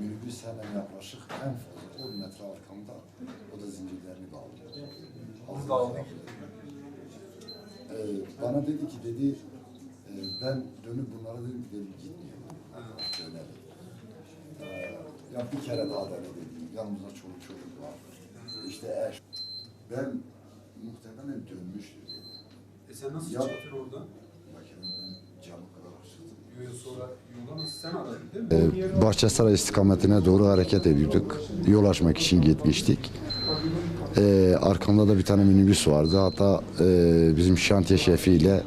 minibüs hemen yaklaşık en fazla 10 metre arkamda o da zincirlerini bağlıyor. Onu da aldık. Ee, bana dedi ki dedi e, ben dönüp bunlara dedim ki dedim gitmiyorum. Dönerim. Ee, ya bir kere daha dene dedim. Yanımızda çoluk çocuk var. İşte eş. Ben muhtemelen dönmüştür dedim. E sen nasıl Ya- çıktın camı kırarak mi? Ee, Bahçesaray istikametine doğru hareket ediyorduk. Yol açmak için gitmiştik. Ee, arkamda da bir tane minibüs vardı. Hatta e, bizim şantiye şefiyle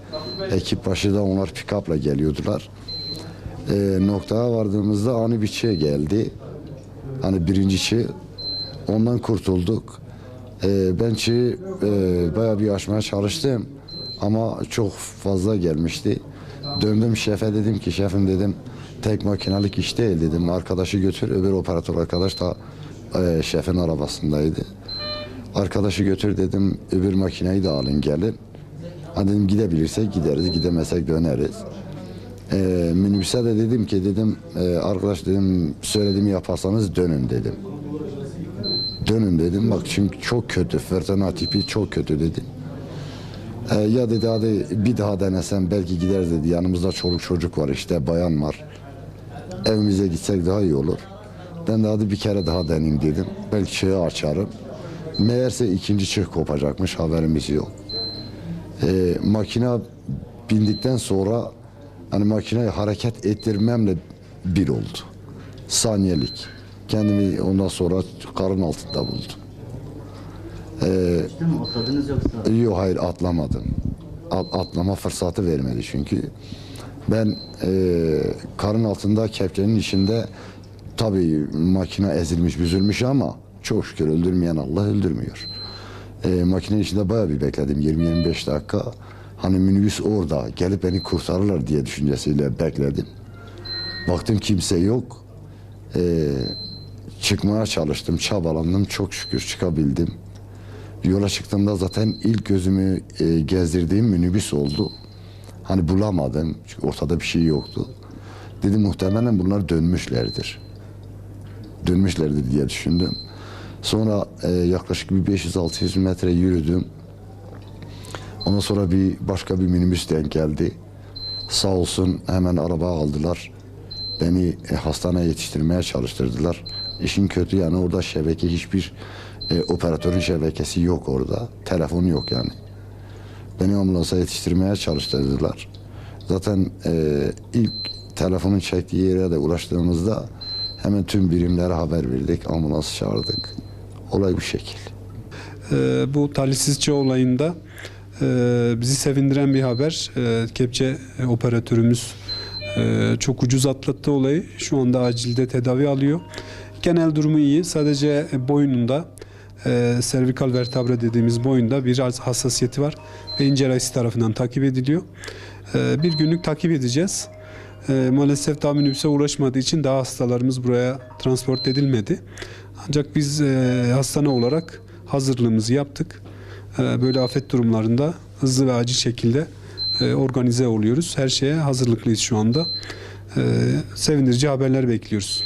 ekip başı da onlar pick-up'la geliyordular. Ee, noktaya vardığımızda ani bir çığ geldi. Hani birinci çığ. Ondan kurtulduk. Ee, ben çığı e, bayağı bir aşmaya çalıştım. Ama çok fazla gelmişti. Döndüm şefe dedim ki şefim dedim tek makinelik iş değil dedim. Arkadaşı götür öbür operatör arkadaş da e, şefin arabasındaydı. Arkadaşı götür dedim öbür makineyi de alın gelin. Ha dedim gidebilirsek gideriz gidemezsek döneriz. E, minibüse de dedim ki dedim e, arkadaş dedim söylediğimi yaparsanız dönün dedim. Dönün dedim bak çünkü çok kötü fırtına tipi çok kötü dedim. E, ya dedi hadi bir daha denesem belki gideriz dedi. Yanımızda çoluk çocuk var işte bayan var. Evimize gitsek daha iyi olur. Ben de hadi bir kere daha deneyeyim dedim. Belki çığı açarım. Meğerse ikinci çığ kopacakmış haberimiz yok. E, makine bindikten sonra hani makineyi hareket ettirmemle bir oldu. Saniyelik. Kendimi ondan sonra karın altında buldum. Değil mi? Atladınız yoksa? Yok hayır atlamadım. At- atlama fırsatı vermedi çünkü. Ben e, karın altında kepçenin içinde tabii makine ezilmiş büzülmüş ama çok şükür öldürmeyen Allah öldürmüyor. E, makinenin içinde bayağı bir bekledim 20-25 dakika. Hani minibüs orada gelip beni kurtarırlar diye düşüncesiyle bekledim. Baktım kimse yok. E, çıkmaya çalıştım, çabalandım. Çok şükür çıkabildim. Yola çıktığımda zaten ilk gözümü e, gezdirdiğim minibüs oldu. Hani bulamadım çünkü ortada bir şey yoktu. Dedim muhtemelen bunlar dönmüşlerdir. Dönmüşlerdir diye düşündüm. Sonra e, yaklaşık bir 500-600 metre yürüdüm. Ondan sonra bir başka bir minibüs denk geldi. Sağ olsun hemen araba aldılar. Beni e, hastaneye yetiştirmeye çalıştırdılar. İşin kötü yani orada şebeke hiçbir e, operatörün şebekesi yok orada. Telefon yok yani. Beni ambulansa yetiştirmeye çalıştırdılar. Zaten e, ilk telefonun çektiği yere de ulaştığımızda hemen tüm birimlere haber verdik. Ambulans çağırdık. Olay bu şekil. Ee, bu talihsizce olayında e, bizi sevindiren bir haber. E, kepçe e, operatörümüz e, çok ucuz atlattı olayı. Şu anda acilde tedavi alıyor. Genel durumu iyi. Sadece boynunda e, servikal vertebra dediğimiz boyunda bir hassasiyeti var. Beyin cerrahisi tarafından takip ediliyor. E, bir günlük takip edeceğiz. E, maalesef daha minibüse uğraşmadığı için daha hastalarımız buraya transport edilmedi. Ancak biz e, hastane olarak hazırlığımızı yaptık. E, böyle afet durumlarında hızlı ve acil şekilde e, organize oluyoruz. Her şeye hazırlıklıyız şu anda. E, sevindirici haberler bekliyoruz.